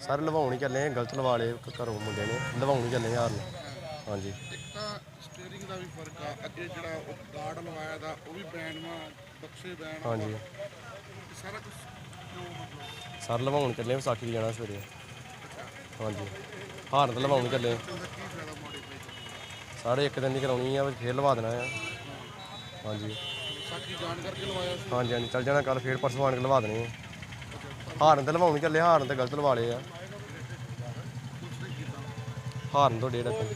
Sir ਲਵਾਉਣ ਹੀ ਚੱਲੇ ਆ, ਗਲਤ ਲਵਾ ਲਏ ਘਰੋਂ ਮੁੰਡੇ ਨੇ ਲਵਾਉਣ ਹੀ ਚੱਲੇ ਯਾਰ ਨੂੰ। ਹਾਂਜੀ। ਇੱਕ ਤਾਂ ਸਟੀਅਰਿੰਗ ਦਾ ਵੀ ਫ਼ਰਕ ਆ ਅੱਗੇ ਜਿਹੜਾ ਉਹ ਗਾਰਡ ਲਵਾਇਆ ਦਾ ਉਹ ਵੀ ਬੈਂਡ ਮਾ ਬਕਸੇ ਬੈਂਡ ਹਾਂਜੀ। ਸਾਰਾ ਕੁਝ ਸਰ ਲਵਾਉਣ ਚੱਲੇ ਆ, ਵਿਸਾਖੀ ਜਾਣਾ ਸਵੇਰੇ। ਹਾਂਜੀ। ਹਾਰਨ ਤਾਂ ਲਵਾਉਣ ਚੱਲੇ ਆ। ਉਹਦਾ ਕੀ ਫਾਇਦਾ ਮੋਡੀਫਾਈ ਸਾਰੇ ਇੱਕ ਦਿਨ ਦੀ ਕਰਾਉਣੀ ਆ ਫੇਰ ਲਵਾ ਦੇਣਾ ਆ। ਹਾਂਜੀ। ਸਾਕੀ ਜਾਣ ਕਰਕੇ ਲਵਾਇਆ ਸੀ? ਹਾਂਜੀ ਹਾਂਜੀ। ਚੱਲ ਜਾਣਾ ਕੱਲ ਫੇਰ ਪਰਸੋਂ ਆਣ ਕੇ ਲਵਾ ਦੇਣੇ ਆ। ਹਾਰਨ ਤੇ ਲਵਾਉਣ ਚੱਲੇ, ਹਾਰਨ ਤੇ ਗਲਤ ਲਵਾ ਲਏ ਆ। ਹਾਰਨ ਤੋਂ ਡੇਢ ਅੱਗੇ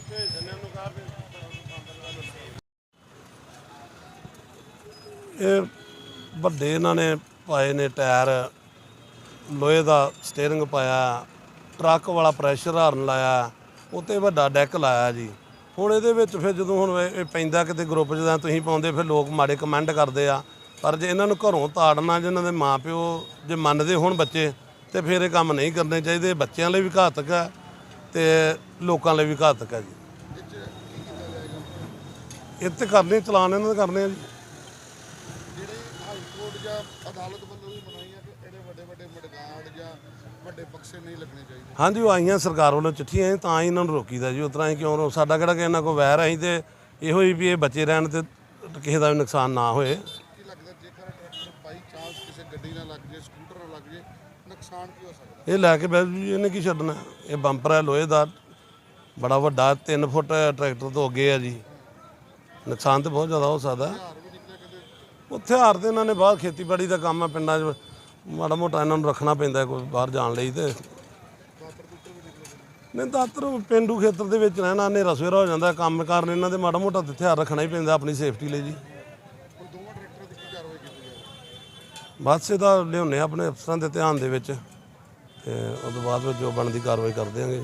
ਇਹ ਵੱਡੇ ਇਹਨਾਂ ਨੇ ਪਾਏ ਨੇ ਟਾਇਰ, ਲੋਹੇ ਦਾ ਸਟੀਅਰਿੰਗ ਪਾਇਆ, ਟਰੱਕ ਵਾਲਾ ਪ੍ਰੈਸ਼ਰ ਹਾਰਨ ਲਾਇਆ, ਉੱਤੇ ਵੱਡਾ ਡੈਕ ਲਾਇਆ ਜੀ। ਹੁਣ ਇਹਦੇ ਵਿੱਚ ਫਿਰ ਜਦੋਂ ਹੁਣ ਇਹ ਇਹ ਪੈਂਦਾ ਕਿਤੇ ਗਰੁੱਪ 'ਚ ਤਾਂ ਤੁਸੀਂ ਪਾਉਂਦੇ, ਫਿਰ ਲੋਕ ਮਾੜੇ ਕਮੈਂਟ ਕਰਦੇ ਆ। ਪਰ ਜੇ ਇਹਨਾਂ ਨੂੰ ਘਰੋਂ ਤਾੜਨਾ ਜਿਹਨਾਂ ਦੇ ਮਾਪਿਓ ਜੇ ਮੰਨਦੇ ਹੋਣ ਬੱਚੇ ਤੇ ਫਿਰ ਇਹ ਕੰਮ ਨਹੀਂ ਕਰਨੇ ਚਾਹੀਦੇ। ਬੱਚਿਆਂ ਲਈ ਵੀ ਘਾਤਕ ਹੈ ਤੇ ਲੋਕਾਂ ਲਈ ਵੀ ਘਾਤਕ ਹੈ ਜੀ। ਤੇ ਕਰਨੇ ਚਲਾਨ ਇਹਨਾਂ ਦੇ ਕਰਨੇ ਆ ਜੀ। ਜਿਹੜੇ ਹਾਈ ਕੋਰਟ ਜਾਂ ਅਦਾਲਤ ਵੱਲੋਂ ਵੀ ਮਨਾਈਆਂ ਕਿ ਇਹਦੇ ਵੱਡੇ ਵੱਡੇ ਮਡਗਾਰਡ ਜਾਂ ਵੱਡੇ ਬਕਸੇ ਨਹੀਂ ਲੱਗਣੇ ਚਾਹੀਦੇ? ਹਾਂਜੀ ਉਹ ਆਈਆਂ ਸਰਕਾਰ ਵੱਲੋਂ ਚਿੱਠੀਆਂ ਆਈਆਂ, ਤਾਂ ਹੀ ਇਹਨਾਂ ਨੂੰ ਰੋਕੀਦਾ ਜੀ। ਉਤਰਾ ਹੀ ਕਿਉਂ ਸਾਡਾ ਕਿਹੜਾ ਕਿ ਇਹਨਾਂ ਕੋ ਵੈਰ ਆਈ ਤੇ ਇਹੋ ਹੀ ਵੀ ਇਹ ਬੱਚੇ ਰਹਿਣ ਤੇ ਕਿਸੇ ਦਾ ਵੀ ਨੁਕਸਾਨ ਨਾ ਹੋਏ ਕੀ ਲੱਗਦਾ ਜੇਕਰ ਟਰੈਕਟਰ ਬਾਈ ਚਾਂਸ ਕਿਸੇ ਗੱਡੀ ਨਾਲ ਲੱਗ ਜੇ ਸਕੂਟਰ ਨਾਲ ਲੱਗ ਜੇ ਨੁਕਸਾਨ ਕੀ ਹੋ ਸਕਦਾ? ਇਹ ਲੈ ਕੇ ਬੈ ਜੀ ਇਹਨੇ ਕੀ ਛੱਡਣਾ? ਇਹ ਬੰਪਰ ਹੈ ਲੋਹੇ ਦਾ। ਬੜਾ ਵੱਡਾ 3 ਫੁੱਟ ਟਰੈਕਟਰ ਤੋਂ ਅੱਗੇ ਆ ਜੀ। ਨੁਕਸਾਨ ਤੇ ਬਹੁਤ ਜ਼ਿਆਦਾ ਹੋ ਸਕਦਾ। ਘਰ ਵੀ ਨਿਕਲੇ ਉੱਥੇ ਹਾਰ ਤੇ ਇਹਨਾਂ ਨੇ ਬਾਹਰ ਖੇਤੀਬਾੜੀ ਦਾ ਕੰਮ ਹੈ ਪਿੰਡਾਂ 'ਚ। ਮਾੜਾ ਮੋਟਾ ਇਹਨਾਂ ਨੂੰ ਰੱਖਣਾ ਪੈਂਦਾ ਕੋਈ ਬਾਹਰ ਜਾਣ ਲਈ ਤੇ। ਨਹੀਂ ਦਾਤਰ ਪਿੰਡੂ ਖੇਤਰ ਦੇ ਵਿੱਚ ਰਹਿਣਾ ਹਨੇਰਾ ਸਵੇਰਾ ਹੋ ਜਾਂਦਾ ਕੰਮ ਕਾਰਨ ਇਹਨਾਂ ਦੇ ਮਾੜਾ ਮੋਟਾ ਹਥਿਆਰ ਰੱਖਣਾ ਹੀ ਪੈਂਦਾ ਆਪਣੀ ਸੇਫਟੀ ਲਈ ਜੀ ਹੁਣ ਦੋਵਾਂ ਟਰੈਕਟਰਾਂ ਦੀ ਕੀ ਕਾਰਵਾਈ ਕੀਤੀ ਜਾਵੇ ਬਸ ਇਹਦਾ ਲਿਆਉਂਦੇ ਹਾਂ ਆਪਣੇ ਅਫਸਰਾਂ ਦੇ ਧਿਆਨ ਦੇ ਵਿੱਚ ਤੇ ਉਸ ਤੋਂ ਬਾਅਦ ਵਿੱਚ ਜੋ ਬਣਦੀ ਕਾਰਵਾਈ ਕਰ ਦਿਆਂਗੇ।